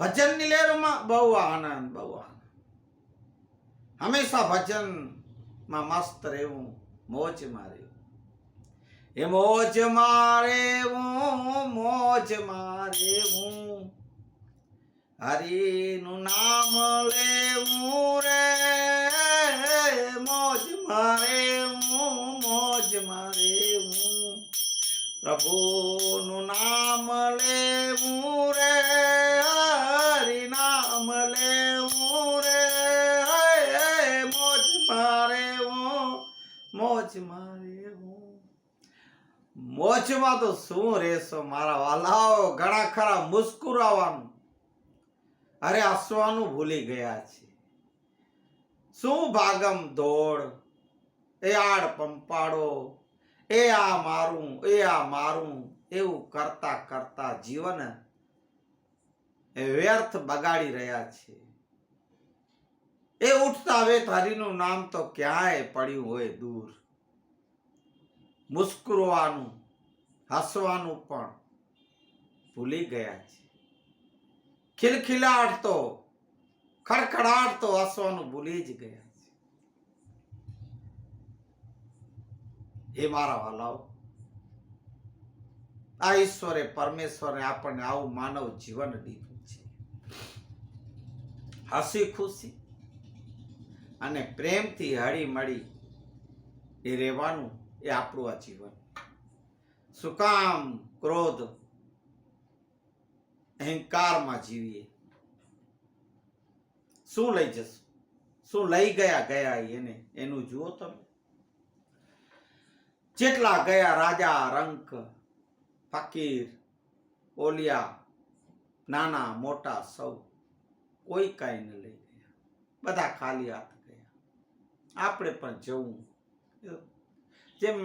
ભજનની લહેરોમાં બહુ આનંદ બહુ આનંદ હંમેશા ભજનમાં મસ્ત રહેવું મોજમાં રહેવું એ મોજ મારે હું મોજ મારે હું હરિનું નામ લેવું રે મોજ મારે હું મોજ મારે હું પ્રભુનું નામ લેવું રે, હરિ નામ લેવું રે મોજ મારે મોજ મારે મોજમાં તો શું રહેશો મારા વાલાઓ, ઘણા ખરા મુસ્કુરાવાનું. અરે હસવાનું ભૂલી ગયા છે. શું ભાગમ દોડ, એ આડ પંપાડો એ આ મારું, એ આ મારું, એવું કરતા કરતા જીવન એ વ્યર્થ બગાડી રહ્યા છે. એ ઉઠતા વેત હરિનું નામ તો ક્યાંય પડ્યું હોય દૂર. મુસ્કુરવાનું, હસવાનું પણ ભૂલી ગયા છે. ખિલખિલાટ તો ખડખડાટ તો હસવાનું ભૂલી જ ગયા હે મારા વાલાઓ આ ઈશ્વરે પરમેશ્વરે આપણને આવું માનવ જીવન દીધું છે. હસી ખુશી અને પ્રેમથી હળી મળી એ રહેવાનું એ આપણું આ જીવન. સુકામ ક્રોધ અહંકારમાં જીવીએ? શું લઈ જશું? શું લઈ ગયા ગયા એને? એનું જુઓ તમે. જેટલા ગયા રાજા, રંક, ફકીર, ઓલિયા, નાના, મોટા સૌ કોઈ કાંઈ ન લઈ ગયા. બધા ખાલી હાથ ગયા. આપણે પણ જવું. જેમ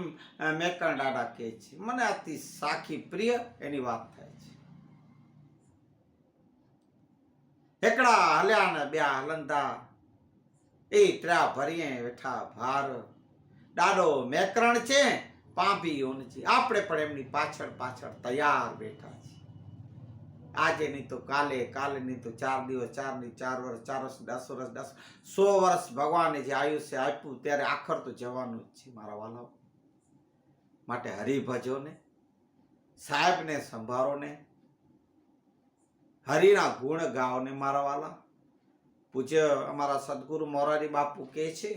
મેકણ દાદા કહે છે, મને અતિ સાખી પ્રિય, એની વાત થાય છે. એકડા હલ્યા ને બે હલંદા એ ત્રા ભરીએ વેઠા ભાર. દાડો મેકરણ છે પાપીઓન છે. આપણે પણ એમની પાછળ પાછળ તૈયાર બેઠા છીએ. આજે નહીં તો કાલે કાલે નહીં તો ચાર દિવસ, ચાર નહીં, ચાર વર્ષ ચાર વર્ષ, દસ વર્ષ, દસ સો વર્ષ ભગવાને જે આયુષ્ય આપ્યું ત્યારે આખર તો જવાનું જ છે મારા વાલાઓ. માટે હરિભજો ને સાહેબને સંભાળો ને હરિના ગુણ ગાઓને મારા વાલા. પૂજ્ય અમારા સદગુરુ મોરારી બાપુ કહે છે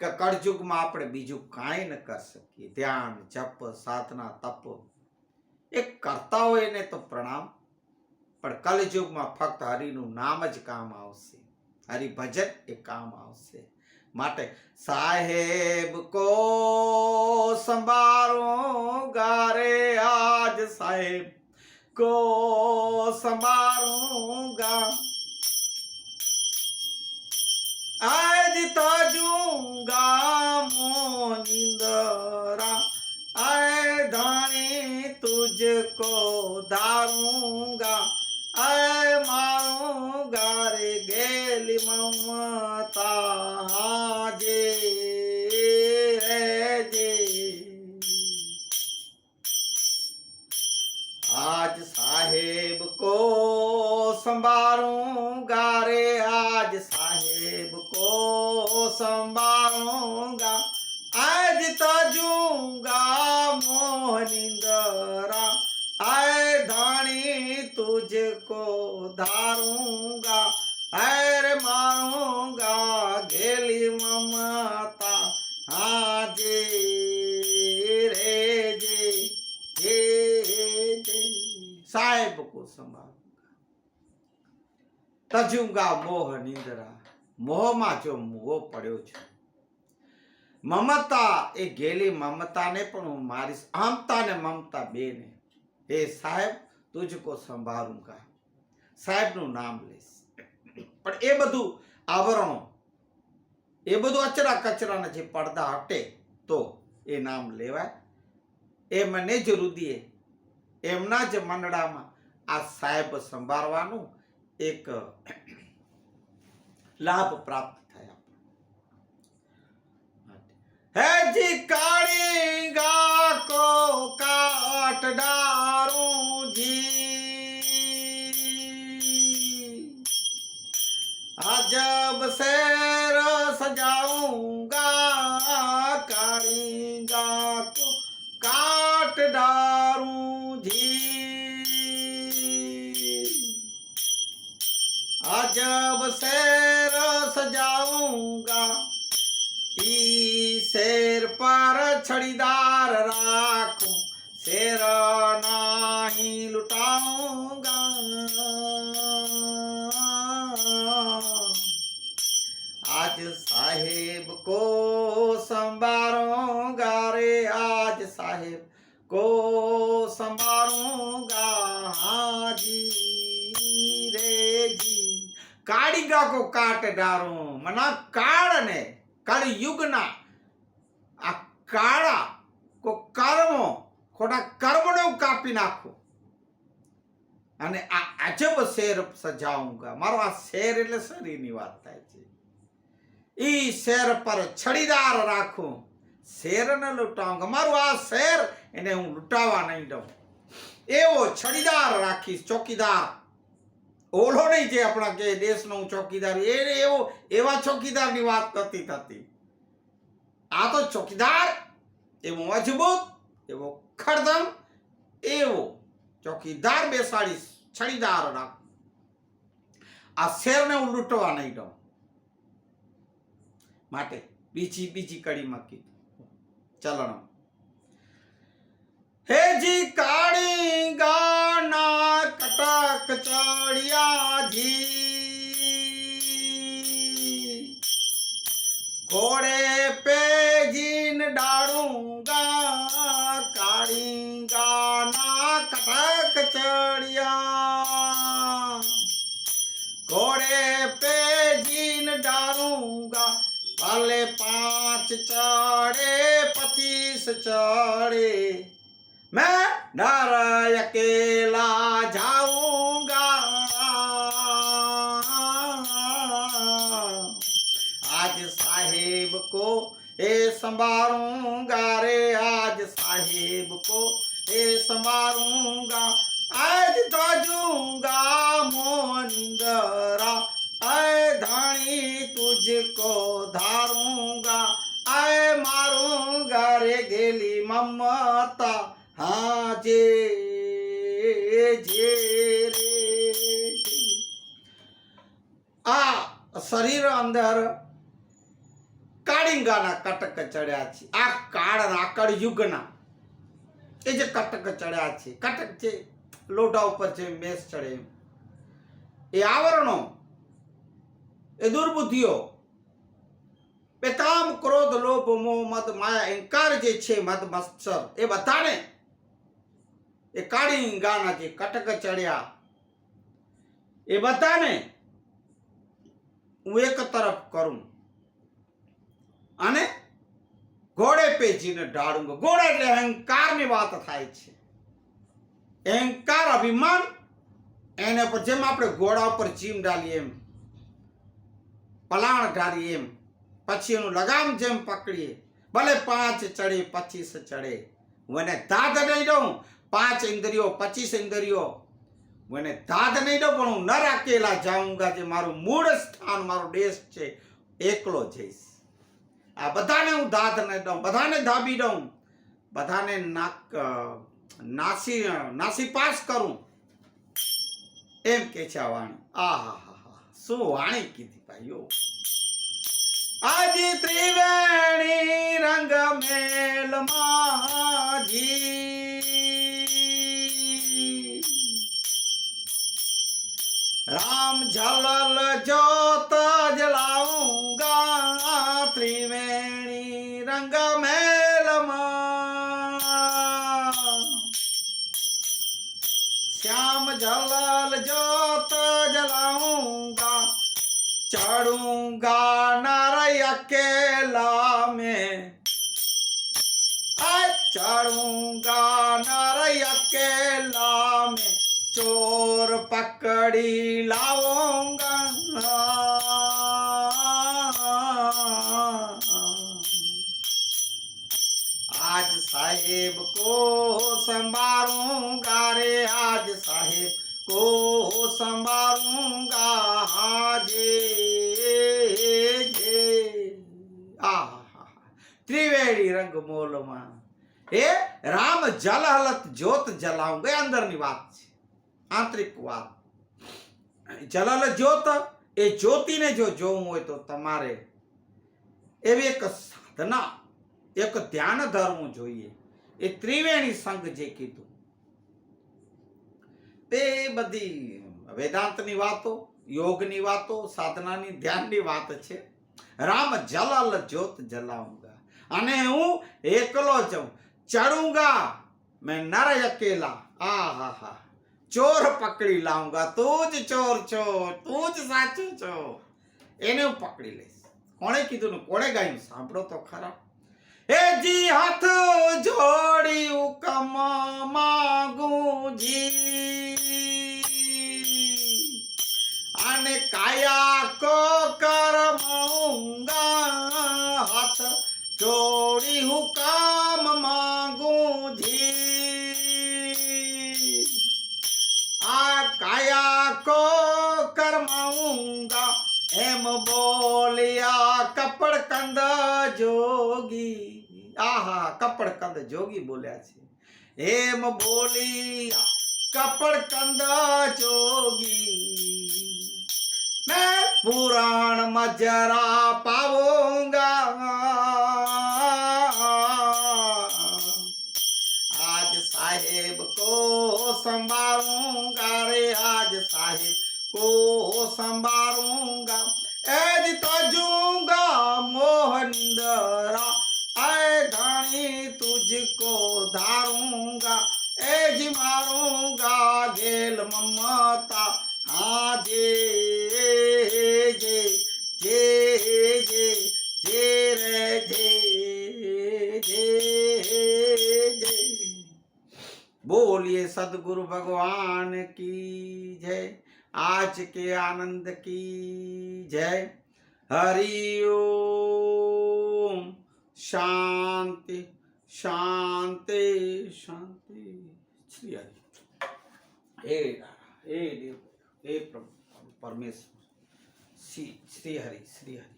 કે કળયુગમાં આપણે બીજું કાંઈ ન કરી શકીએ. ધ્યાન, જપ, સાધના, તપ. એ કરતા હોય એને તો પ્રણામ. પણ કલયુગમાં ફક્ત હરિનું નામ જ કામ આવશે. હરિભજન એ કામ આવશે. માટે સાહેબ કો સંભાળો ગારે આજ સાહેબ. કો સંભાળો ગા. આજ તાજુ तुझको धारूंगा आए मारूंगा रे गेली ममता जे रे जे आज साहेब को संभालूंगा તજુંગા મોહ નિંદ્રા. મોહમાં જો મોહ પડ્યો છે. મમતા, એ ગેલી મમતાને પણ હું મારીશ. આમતા ને મમતા બેને. હે સાહેબ, તુજકો સંભાળુંગા સાહેબનું નામ લઈશ. પણ એ બધું આવરણો, એ બધું અચરા કચરાના જે પડદા હટે, તો એ નામ લેવાય. એમને જ રુદીએ. એમના જ મંડળામાં આ સાહેબ સંભાળવાનું એક લાભ પ્રાપ્ત થયા હે જી કાળી जब शेर सजाऊंगा ई शेर पर छड़ीदार राखू शेर नाही लुटाऊंगा आज साहेब को संभारूंगा रे आज साहेब को संभारूंगा કાળીગા કો કાટ ડારું. મના કાળ ને કાળી યુગના આ કાળા કો કર્મો, ખોટા કર્મને કાપી નાખો. અને આ અજબ શેર સજાઉંગા મારો આ શેર એટલે શરીરની વાત થાય છે. ઈ શેર પર છડીદાર રાખું. શેરને લૂંટાઉંગા મારું આ શેર એને હું લૂંટાવા નહીં દઉં. એવો છડીદાર રાખીશ, ચોકીદાર. ઓલો નહીં જે આપણા કે દેશનો ચોકીદાર એ એવો એવા ચોકીદારની વાત નથી થતી. આ તો ચોકીદાર, એવો મજબૂત, એવો ખડદમ એવો ચોકીદાર બેસાડીશ છડીદાર રાખ આ શેરને હું લૂંટવા નહીં દઉં. માટે બીજી બીજી કડીમાં કીધું. ચલણ. હેજી કાળી ગાના કટક ચડિયાજી ઘોડે પેજીન ડાળુંગા કાળીંગા ના કટક ચડિયા ઘોડે પેજીન ડાળુંગા ભલે પાંચ ચડે, પચીસ ચડે. मैं ડર અકેલા જાઉંગા આજ સાહેબ કો એ સંભાળુંગા રે, આજ સાહેબ કો એ સંભાળુંગા. આજ તો જૂંગા મોનિંદરા અય ધણી તુજકો ધારૂંગા અય મારૂંગા રે ગેલી મમતા. જે જે રે. આ શરીર અંદર કાળિંગાના કટક ચડ્યા છે આ કાળ રાકડ યુગના એ જે કટક ચડ્યા છે કટક છે લોઢા ઉપર છે મેસ ચડે. એ આવરણો, એ દુર્બુદ્ધિઓ, એ કામ, ક્રોધ, લોભ, મોહ મત માયા, અહંકાર જે છે મત મત્સર, એ બધાને એ કાળી જે કટક ચડ્યા, એ બધાને હું એક તરફ કરું. અને ઘોડે પેજીને ઢાળુંગો ઘોડે એટલે અહંકારની વાત થાય છે. અહંકાર અભિમાન, એને પર જેમ આપણે ઘોડા ઉપર જીમ ડાલીએ એમ, પલાણ ઢાળીએ એમ, પછી એનું લગામ જેમ પકડીએ, ભલે પાંચ ચડે, પચીસ ચડે, હું એને દાદ નહીં દઉં પાંચ ઇન્દ્રિયો, પચીસ ઇન્દ્રિયો. હું એને નહીં દઉં પણ હું ન રાખેલા જાઉંગા જે મારું મૂળ સ્થાન, મારો દેશ છે, એકલો જઈશ. આ બધાને હું દાદ નહીં દઉં, બધાને ધાબી દઉં. બધાને નાસી નાસી પાસ કરું. એમ કે છે આ વાણી. આ હા હા હા. શું વાણી કીધી ભાઈઓ? આજી ત્રિવેણી રંગ મેલ માજી. राम झलल जोत जलाऊंगा त्रिवेणी रंग मेलमा श्याम झलल जोत जलाऊंगा चढ़ूंगा नारय अकेला में चढ़ूंगा पकड़ी लाऊँगा। आज साहेब को संभालूँगा रे, आज साहेब को संभालूँगा हाजे त्रिवेणी रंग मोलमा। ए राम जल हलत ज्योत जलाऊँगा अंदर निवात વાત જલાલ આંતરિક વાત જલલ જ્યોત, એ જ્યોતિને જો જોવું હોય તો તમારે એવી એક સાધના, એક ધ્યાન ધરવું જોઈએ. એ ત્રિવેણી સંઘ જે કીધું. તે બધી વેદાંતની વાતો, યોગની વાતો, સાધનાની, ધ્યાનની વાત છે. રામ જલાલ જ્યોત જલાઉંગા. અને હું એકલો જઉં ચડુંગા. મેં નર અકેલા આ, હા હા. ચોર પકડી લાઉંગા. તું જ ચોર છો, તું જ સાચો છો. એને હું પકડી લઈશ. કોણે કીધું કોણે ગાયું? સાંભળો તો ખરા. હે જી હાથ બોલ્યા કપડ કંદ જોગી આહા કપડ કંદ જોગી બોલ્યા છે એમ બોલી કપડ કંદ જોગી मैं पुराण मजरा पाऊंगा आज साहेब को संभालूंगा रे आज साहेब को संभालूंगा એ જ તજુંગા મોહનદરા, આય ધણી તુજકો ધારુંગા એ જ મારુંગા ગેલ મમતા, હા જે જે જે જે જે રે જે જે. બોલીએ સદગુરુ ભગવાન કી જય. આજ કે આનંદ કી જય હરિઓમ શાંતિ શાંતિ શાંતિ શ્રી હરિ હે દેવ હે પરમેશ્વર શ્રી શ્રી હરિ શ્રી હરિ